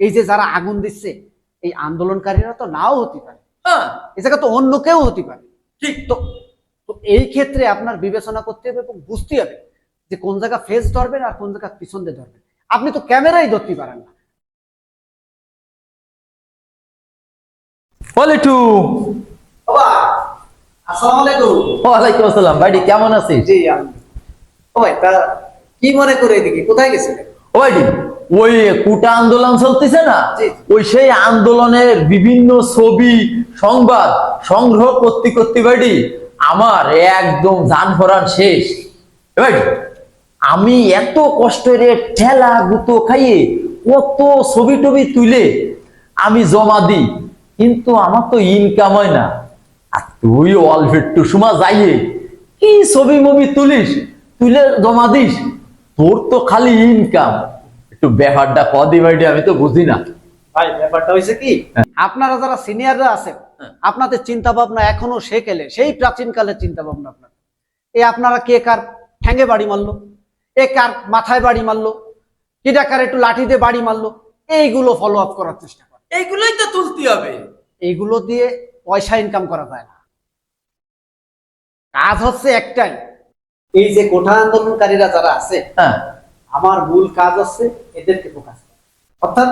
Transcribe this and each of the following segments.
এই যে যারা আগুন দিচ্ছে এই আন্দোলনকারীরা তো নাও হতে পারে। হ্যাঁ এ জায়গা তো অন্য কেউ হতে পারে। ঠিক। তো তো এই ক্ষেত্রে আপনার বিবেচনা করতে হবে এবং বুঝতে হবে যে কোন জায়গা ফেস ধরবেন আর কোন জায়গা পিছন দিয়ে ধরবেন। আপনি তো ক্যামেরাই ধরতে পারেন না। বাবা আসসালামু আলাইকুম। ওয়ালাইকুম আসসালাম। ভাইটি কেমন আছিস? জি আমি ওই তা কি মনে করে এদিকে? কোথায় গেছিলেন? ওই কুটা আন্দোলন চলতেছে না? ওই সেই আন্দোলনের বিভিন্ন ছবি সংবাদ সংগ্রহ করতে করতে ভাইটি আমার একদম জান ফরান শেষ। ভাইটি আমি এত কষ্টের ঠেলা গুতো খাইয়ে কত ছবি টবি তুলে আমি জমা দিই কিন্তু আমার তো ইনকাম হয় না। আর তুই অল্প একটু সময় যাইয়ে কি ছবি মবি তুলিস তুলে জমা দিস? তোর তো খালি ইনকাম একটু ব্যাপারটা কদি ভাইটি আমি তো বুঝি না। ভাই ব্যাপারটা হয়েছে কি? আপনারা যারা সিনিয়ররা আছেন আপনাদের চিন্তা ভাবনা এখনও সে কেলে সেই প্রাচীন কালের চিন্তা ভাবনা আপনার। এই আপনারা কে কার ঠ্যাঙ্গে বাড়ি মারলো? এ কার মাথায় বাড়ি মারলো? কিটা কার একটু লাঠি দিয়ে বাড়ি মারলো? এইগুলো ফলো আপ করার চেষ্টা করে এইগুলোই তো তুলতে হবে। এইগুলো দিয়ে পয়সা ইনকাম করা যায় না। কাজ হচ্ছে একটাই এই যে কোঠা আন্দোলনকারীরা যারা আছে হ্যাঁ। আমার মূল কাজ হচ্ছে এদেরকে ফোকাস করা। অর্থাৎ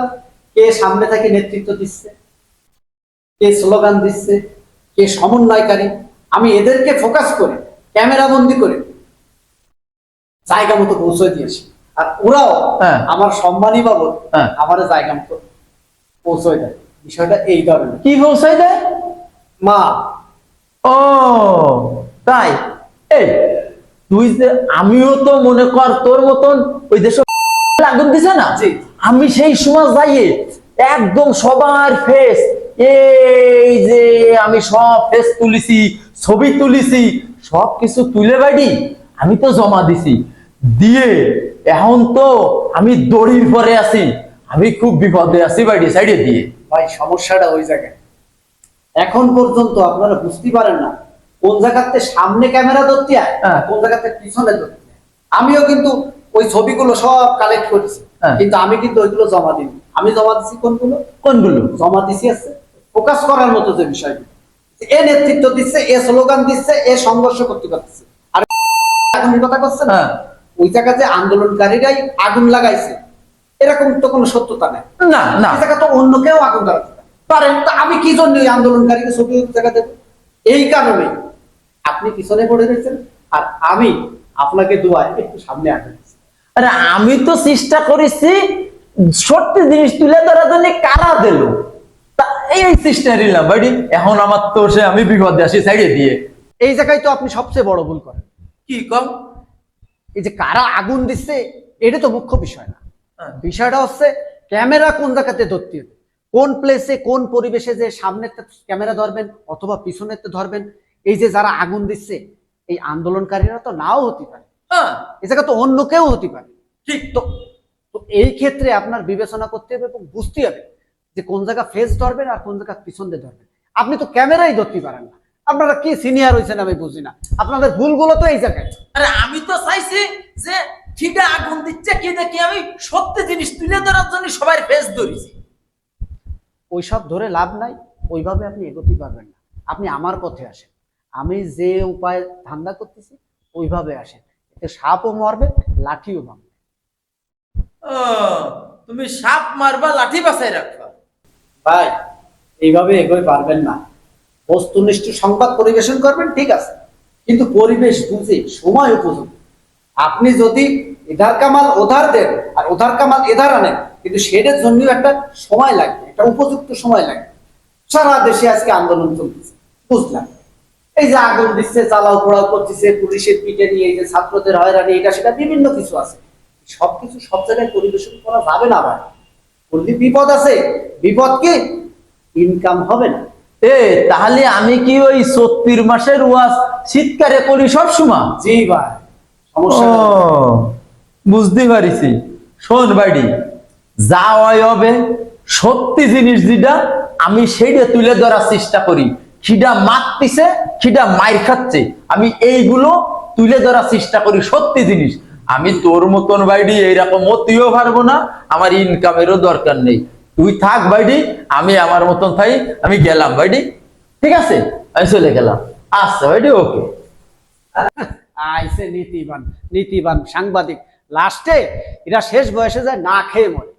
কে সামনে থেকে নেতৃত্ব দিচ্ছে কে স্লোগান দিচ্ছে কে সমন্বয়কারী আমি এদেরকে ফোকাস করে ক্যামেরা বন্দি করে জায়গা মতো পৌঁছে দিয়েছি। আর ওরাও হ্যাঁ। আমার সম্মানই বাবদ হ্যাঁ। আমার জায়গা মতো পৌঁছে দেয়। বিষয়টা এই ধরনের। কি পৌঁছাই দেয়? মা। ও তাই। এই তুই যে আমিও তো মনে কর তোর মতন ওই দেশ আগুন দিছে না? আমি সেই সময় যাইয়ে একদম সবার ফেস এই যে আমি সব ফেস তুলিছি ছবি তুলিছি সব কিছু তুলে বাড়ি আমি তো জমা দিছি। দিয়ে এখন তো আমি দড়ির পরে আছি আমি খুব বিপদে আছি বাড়ি সাইডে দিয়ে। ভাই সমস্যাটা ওই জায়গায়। এখন পর্যন্ত আপনারা বুঝতে পারেন না কোন জায়গাতে সামনে ক্যামেরা ধরতে হয় হ্যাঁ। কোন জায়গাতে পিছনে ধরতে আমিও কিন্তু ওই ছবিগুলো সব কালেক্ট করেছি। হ্যাঁ। কিন্তু আমি কিন্তু ওইগুলো জমা দিই আমি জমা দিছি কোনগুলো? কোনগুলো? জমা দিছি আছে। ফোকাস করার মতো যে বিষয়গুলো। এ নেতৃত্ব দিচ্ছে এ স্লোগান দিচ্ছে এ সংঘর্ষ করতে পারতেছে। আর এখন কথা করছে না? হ্যাঁ। ওই জায়গায় যে আন্দোলনকারীরাই আগুন লাগাইছে এরকম তো কোনো সত্যতা নেই। না না। জায়গা তো অন্য কেউ আগুন ধরাতে পারে। আমি কি জন্য ওই আন্দোলনকারীকে ছবি জায়গা দেবো? এই কারণে আপনি পিছনে পড়ে রয়েছেন আর আমি আপনাকে দোয়ায় একটু সামনে আগে আরে আমি তো চেষ্টা করেছি সত্যি জিনিস তুলে ধরার জন্য কারা দিল? এই চেষ্টা নিলাম বাড়ি এখন আমার তো সে আমি বিপদে আসি সাইডে দিয়ে। এই জায়গায় তো আপনি সবচেয়ে বড় ভুল করেন। কি কম? এই যে কারা আগুন দিচ্ছে এটা তো মুখ্য বিষয় না। হ্যাঁ। বিষয়টা হচ্ছে ক্যামেরা কোন জায়গাতে ধরতে হবে? কোন প্লেসে কোন পরিবেশে যে সামনে ক্যামেরা ধরবেন অথবা পিছনেতে ধরবেন এই যে যারা আগুন দিচ্ছে এই আন্দোলনকারীরা তো নাও হতে পারে। হ্যাঁ। এই জায়গা তো অন্য কেউ হতে পারে। ঠিক। তো তো এই ক্ষেত্রে আপনার বিবেচনা করতে হবে এবং বুঝতে হবে যে কোন জায়গা ফেস ধরবেন আর কোন জায়গা পিছন দিয়ে ধরবেন। আপনি তো ক্যামেরাই ধরতে পারেন না। আপনারা কি সিনিয়র হয়েছেন আমি বুঝি না। আপনাদের ভুলগুলো তো এই জায়গায়। আরে আমি তো চাইছি যে ঠিকা আগুন দিচ্ছে কি দেখি আমি সত্যি জিনিস তুলে ধরার জন্য সবার ফেস ধরেছি। ওইসব ধরে লাভ নাই। ওইভাবে আপনি এগোতে পারবেন না। আপনি আমার পথে আসেন। আমি যে উপায় ধান্দা করতেছি ওইভাবে আসেন এতে সাপও মরবে লাঠিও ভাঙবে ও, তুমি সাপ মারবা লাঠি বাসায় রাখবা। ভাই এইভাবে এগোই পারবেন না। বস্তুনিষ্ঠ সংবাদ পরিবেশন করবেন ঠিক আছে। কিন্তু পরিবেশ বুঝে সময় উপযোগী। আপনি যদি এধার কামাল ওধার দেন আর ওধার কামাল এধার আনেন কিন্তু সেটার জন্য একটা সময় লাগবে একটা উপযুক্ত সময় লাগবে। সারা দেশে আজকে আন্দোলন চলতেছে বুঝলাম এই যে আগুন দিচ্ছে জ্বালাও পোড়াও করতেছে পুলিশের পিঠে নিয়ে যে ছাত্রদের হয়রানি এটা সেটা বিভিন্ন কিছু আছে। সবকিছু সব জায়গায় পরিবেশন করা যাবে না ভাই। বললি বিপদ আছে বিপদ কি? ইনকাম হবে না। এ তাহলে আমি কি ওই সত্তর মাসের ওয়াজ শীতকারে করি সব সময়? জি ভাই সমস্যা বুঝতে পারিছি। শোন বাড়ি যা হয় হবে সত্যি জিনিস যেটা আমি সেইটা তুলে ধরার চেষ্টা করি। খিডা মারতিছে খিডা মাইর খাচ্ছে। আমি এইগুলো তুলে ধরার চেষ্টা করি সত্যি জিনিস। আমি তোর মতন বাইডি এইরকম অতিও পারব না। আমার ইনকামেরও দরকার নেই। তুই থাক বাইডি আমি আমার মতন থাই, আমি গেলাম বাইডি ঠিক আছে? আমি চলে গেলাম। আচ্ছা বাইডি ওকে। আইসে নীতিবান নীতিবান সাংবাদিক। লাস্টে এরা শেষ বয়সে যায় না খেয়ে মরে।